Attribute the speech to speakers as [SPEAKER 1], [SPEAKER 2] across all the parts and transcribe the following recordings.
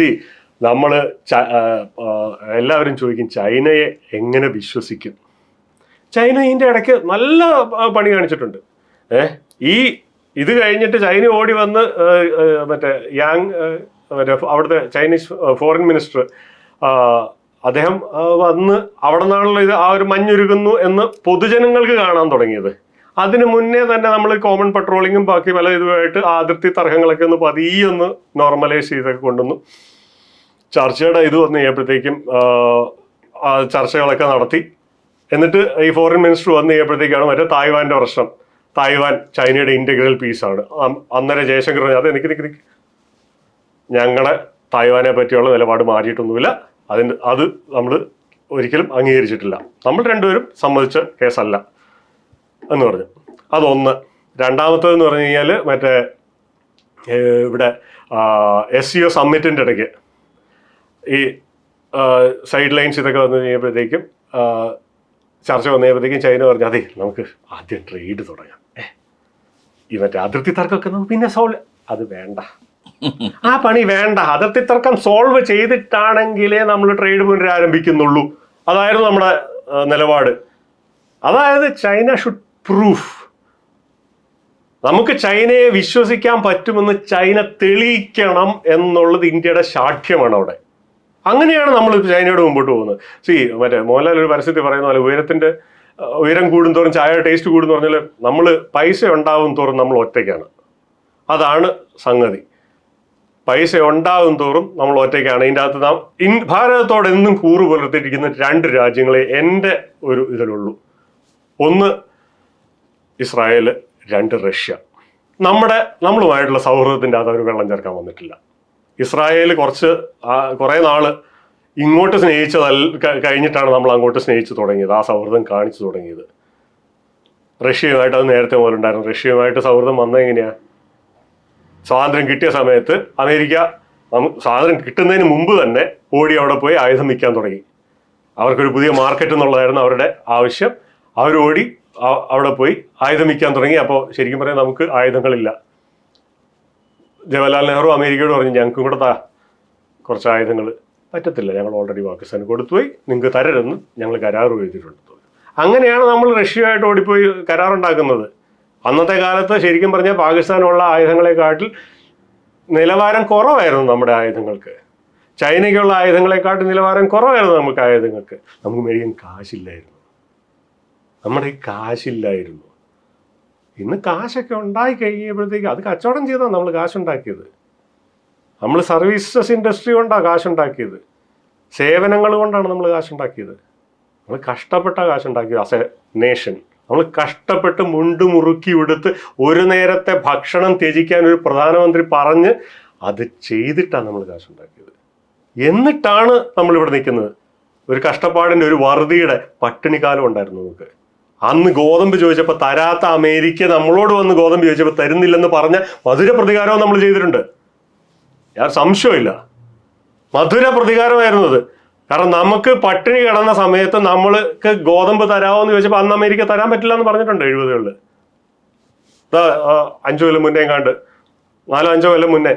[SPEAKER 1] C നമ്മൾ എല്ലാവരും ചോദിക്കും ചൈനയെ എങ്ങനെ വിശ്വസിക്കും? ചൈന ഇതിന്റെ ഇടയ്ക്ക് നല്ല പണി കാണിച്ചിട്ടുണ്ട്. ഏ ഈ ഇത് കഴിഞ്ഞിട്ട് ചൈന ഓടി വന്ന് മറ്റേ യാങ് മറ്റേ അവിടുത്തെ ചൈനീസ് ഫോറിൻ മിനിസ്റ്റർ അദ്ദേഹം വന്ന് അവിടെ നിന്നാണല്ലോ ഇത് ആ ഒരു മഞ്ഞുരുകുന്നു എന്ന് പൊതുജനങ്ങൾക്ക് കാണാൻ തുടങ്ങിയത്. അതിന് മുന്നേ തന്നെ നമ്മൾ കോമൺ പെട്രോളിങ്ങും ബാക്കി പല ഇതുമായിട്ട് അതിർത്തി തർക്കങ്ങളൊക്കെ ഒന്ന് പതിയൊന്ന് നോർമലൈസ് ചെയ്തൊക്കെ കൊണ്ടുവന്നു. ചർച്ചയുടെ ഇത് വന്നു ആ ചർച്ചകളൊക്കെ നടത്തി. എന്നിട്ട് ഈ ഫോറിൻ മിനിസ്റ്റർ വന്നു കഴിഞ്ഞപ്പോഴത്തേക്കാണ് മറ്റേ തായ്വാന്റെ പ്രശ്നം. തായ്വാൻ ചൈനയുടെ ഇന്റഗ്രൽ പീസാണ് അന്നേരം ജയശങ്കർ അതെ നിക്ക് നിക്ക് നിക്ക്. ഞങ്ങളെ തായ്വാനെ പറ്റിയുള്ള നിലപാട് മാറിയിട്ടൊന്നുമില്ല. അതിന് അത് നമ്മൾ ഒരിക്കലും അംഗീകരിച്ചിട്ടില്ല. നമ്മൾ രണ്ടുപേരും സമ്മതിച്ച കേസല്ല. എന്ന് പറഞ്ഞു. അതൊന്ന്. രണ്ടാമത്തേതെന്ന് പറഞ്ഞു കഴിഞ്ഞാൽ മറ്റേ ഇവിടെ എസ് സി ഒ സമ്മിറ്റിന്റെ ഇടയ്ക്ക് ഈ സൈഡ് ലൈൻസ് ഇതൊക്കെ വന്നു കഴിഞ്ഞപ്പോഴത്തേക്കും ചർച്ച വന്നു ചൈന പറഞ്ഞു അതെ നമുക്ക് ആദ്യം ട്രേഡ് തുടങ്ങാം. ഈ മറ്റേ അതിർത്തി തർക്കമൊക്കെ നമുക്ക് പിന്നെ സോൾവ് അത് വേണ്ട. ആ പണി വേണ്ട. അതിർത്തി തർക്കം സോൾവ് ചെയ്തിട്ടാണെങ്കിലേ നമ്മൾ ട്രേഡ് പുനരാരംഭിക്കുന്നുള്ളൂ. അതായിരുന്നു നമ്മുടെ നിലപാട്. അതായത് ചൈന ഷുഡ് പ്രൂഫ് നമുക്ക് ചൈനയെ വിശ്വസിക്കാൻ പറ്റുമെന്ന് ചൈന തെളിയിക്കണം എന്നുള്ളത് ഇന്ത്യയുടെ ശാഠ്യമാണ് അവിടെ അങ്ങനെയാണ് നമ്മൾ ചൈനയോട് മുമ്പോട്ട് പോകുന്നത്. സി മറ്റേ മോഹൻലാൽ ഒരു പരസ്യത്തിൽ പറയുന്ന പോലെ ഉയരത്തിന്റെ ഉയരം കൂടുന്തോറും ചായ ടേസ്റ്റ് കൂടുന്നു പറഞ്ഞാൽ നമ്മൾ പൈസ ഉണ്ടാവും തോറും നമ്മൾ ഒറ്റയ്ക്കാണ്. അതാണ് സംഗതി. പൈസ ഉണ്ടാകും തോറും നമ്മൾ ഒറ്റയ്ക്കാണ്. ഇതിന്റെ അകത്ത് നാം ഇൻ ഭാരതത്തോട് എന്നും കൂറ് പുലർത്തിയിരിക്കുന്ന രണ്ട് രാജ്യങ്ങളെ എന്റെ ഒരു ഇതിലുള്ളൂ. ഒന്ന് ഇസ്രായേൽ രണ്ട് റഷ്യ. നമ്മുടെ നമ്മളുമായിട്ടുള്ള സൗഹൃദത്തിന്റെ അകത്ത് അവർ വെള്ളം ചേർക്കാൻ വന്നിട്ടില്ല. ഇസ്രായേൽ കുറച്ച് കുറെ നാൾ ഇങ്ങോട്ട് സ്നേഹിച്ചതല്ല കഴിഞ്ഞിട്ടാണ് നമ്മൾ അങ്ങോട്ട് സ്നേഹിച്ചു തുടങ്ങിയത്. ആ സൗഹൃദം കാണിച്ചു തുടങ്ങിയത്. റഷ്യയുമായിട്ട് അത് നേരത്തെ മുതലുണ്ടായിരുന്നു. റഷ്യയുമായിട്ട് സൗഹൃദം വന്നെങ്ങനെയാ സ്വാതന്ത്ര്യം കിട്ടിയ സമയത്ത് അമേരിക്ക സ്വാതന്ത്ര്യം കിട്ടുന്നതിന് മുമ്പ് തന്നെ ഓടി അവിടെ പോയി ആയുധം വിൽക്കാൻ തുടങ്ങി. അവർക്കൊരു പുതിയ മാർക്കറ്റ് എന്നുള്ളതായിരുന്നു അവരുടെ ആവശ്യം. അവരോടി അവിടെ പോയി ആയുധം വിൽക്കാൻ തുടങ്ങി. അപ്പോൾ ശരിക്കും പറയാൻ നമുക്ക് ആയുധങ്ങളില്ല. ജവഹർലാൽ നെഹ്റു അമേരിക്കയോട് പറഞ്ഞു ഞങ്ങൾക്കും കൂടെ താ. കുറച്ച് ആയുധങ്ങൾ. പറ്റത്തില്ല ഞങ്ങൾ ഓൾറെഡി പാകിസ്ഥാൻ കൊടുത്തുപോയി നിങ്ങൾക്ക് തരരുതെന്ന് ഞങ്ങൾ കരാർ ചെയ്തിട്ടുണ്ട് അങ്ങനെയാണ് നമ്മൾ റഷ്യയുമായിട്ട് ഓടിപ്പോയി കരാറുണ്ടാക്കുന്നത് അന്നത്തെ കാലത്ത് ശരിക്കും പറഞ്ഞാൽ പാകിസ്ഥാനുള്ള ആയുധങ്ങളെക്കാട്ടിൽ നിലവാരം കുറവായിരുന്നു നമ്മുടെ ആയുധങ്ങൾക്ക്. ചൈനയ്ക്കുള്ള ആയുധങ്ങളെക്കാട്ടിൽ നിലവാരം കുറവായിരുന്നു നമുക്ക് ആയുധങ്ങൾക്ക്. നമുക്ക് മേടിക്കാൻ കാശില്ലായിരുന്നു. നമ്മുടെ കാശില്ലായിരുന്നു. ഇന്ന് കാശൊക്കെ ഉണ്ടായി കഴിഞ്ഞപ്പോഴത്തേക്ക് അത് കച്ചവടം ചെയ്താണ് നമ്മൾ കാശുണ്ടാക്കിയത്. നമ്മൾ സർവീസസ് ഇൻഡസ്ട്രി കൊണ്ടാണ് കാശുണ്ടാക്കിയത്. സേവനങ്ങൾ കൊണ്ടാണ് നമ്മൾ കാശുണ്ടാക്കിയത്. നമ്മൾ കഷ്ടപ്പെട്ട കാശുണ്ടാക്കിയത് ആസ് എ നേഷൻ നമ്മൾ കഷ്ടപ്പെട്ട് മുണ്ട് മുറുക്കി എടുത്ത് ഒരു നേരത്തെ ഭക്ഷണം ത്യജിക്കാൻ ഒരു പ്രധാനമന്ത്രി പറഞ്ഞ് അത് ചെയ്തിട്ടാണ് നമ്മൾ കാശുണ്ടാക്കിയത്. എന്നിട്ടാണ് നമ്മളിവിടെ നിൽക്കുന്നത്. ഒരു കഷ്ടപ്പാടിന്റെ ഒരു വറുതിയുടെ പട്ടിണിക്കാലം ഉണ്ടായിരുന്നു നമുക്ക്. അന്ന് ഗോതമ്പ് ചോദിച്ചപ്പോൾ തരാത്ത അമേരിക്ക നമ്മളോട് വന്ന് ഗോതമ്പ് ചോദിച്ചപ്പോൾ തരുന്നില്ലെന്ന് പറഞ്ഞ മധുര പ്രതികാരവും നമ്മൾ ചെയ്തിട്ടുണ്ട്. യാ സംശയമില്ല. മധുര പ്രതികാരമായിരുന്നത് കാരണം നമുക്ക് പട്ടിണി കിടന്ന സമയത്ത് നമ്മൾക്ക് ഗോതമ്പ് തരാമോ എന്ന് ചോദിച്ചപ്പോൾ അന്ന് അമേരിക്ക തരാൻ പറ്റില്ല എന്ന് പറഞ്ഞിട്ടുണ്ട് എഴുപതുകളിൽ അഞ്ചു കൊല്ലം മുന്നേ കണ്ട്. നാലോ അഞ്ചോ കൊല്ലം മുന്നേ.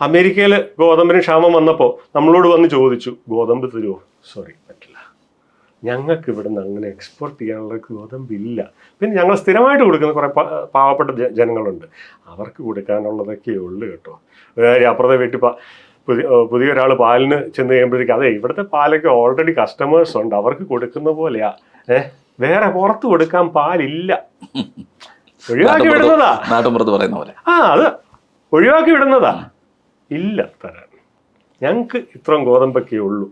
[SPEAKER 1] അമേരിക്കയിൽ ഗോതമ്പിന് ക്ഷാമം വന്നപ്പോൾ നമ്മളോട് വന്ന് ചോദിച്ചു ഗോതമ്പ് തരുമോ സോറി. ഞങ്ങൾക്ക് ഇവിടുന്ന് അങ്ങനെ എക്സ്പോർട്ട് ചെയ്യാനുള്ള ഗോതമ്പില്ല. പിന്നെ ഞങ്ങൾ സ്ഥിരമായിട്ട് കൊടുക്കുന്ന കുറേ പാവപ്പെട്ട ജനങ്ങളുണ്ട്. അവർക്ക് കൊടുക്കാനുള്ളതൊക്കെ ഉള്ളു കേട്ടോ. ഒരു കാര്യം അപ്പുറത്തെ വീട്ടിൽ പുതിയ പുതിയ ഒരാൾ പാലിന് ചെന്ന് കഴിയുമ്പോഴത്തേക്ക് അതെ ഇവിടുത്തെ പാലൊക്കെ ഓൾറെഡി കസ്റ്റമേഴ്സ് ഉണ്ട്. അവർക്ക് കൊടുക്കുന്ന പോലെയാ. ഏഹ് വേറെ പുറത്ത് കൊടുക്കാൻ പാലില്ല. ഒഴിവാക്കി വിടുന്നതാ.
[SPEAKER 2] നാട്ടുമ്പുറത്ത് പറയുന്ന പോലെ.
[SPEAKER 1] ആ അത് ഒഴിവാക്കി വിടുന്നതാ. ഇല്ല തരാൻ. ഞങ്ങൾക്ക് ഇത്രയും ഗോതമ്പൊക്കെ ഉള്ളൂ.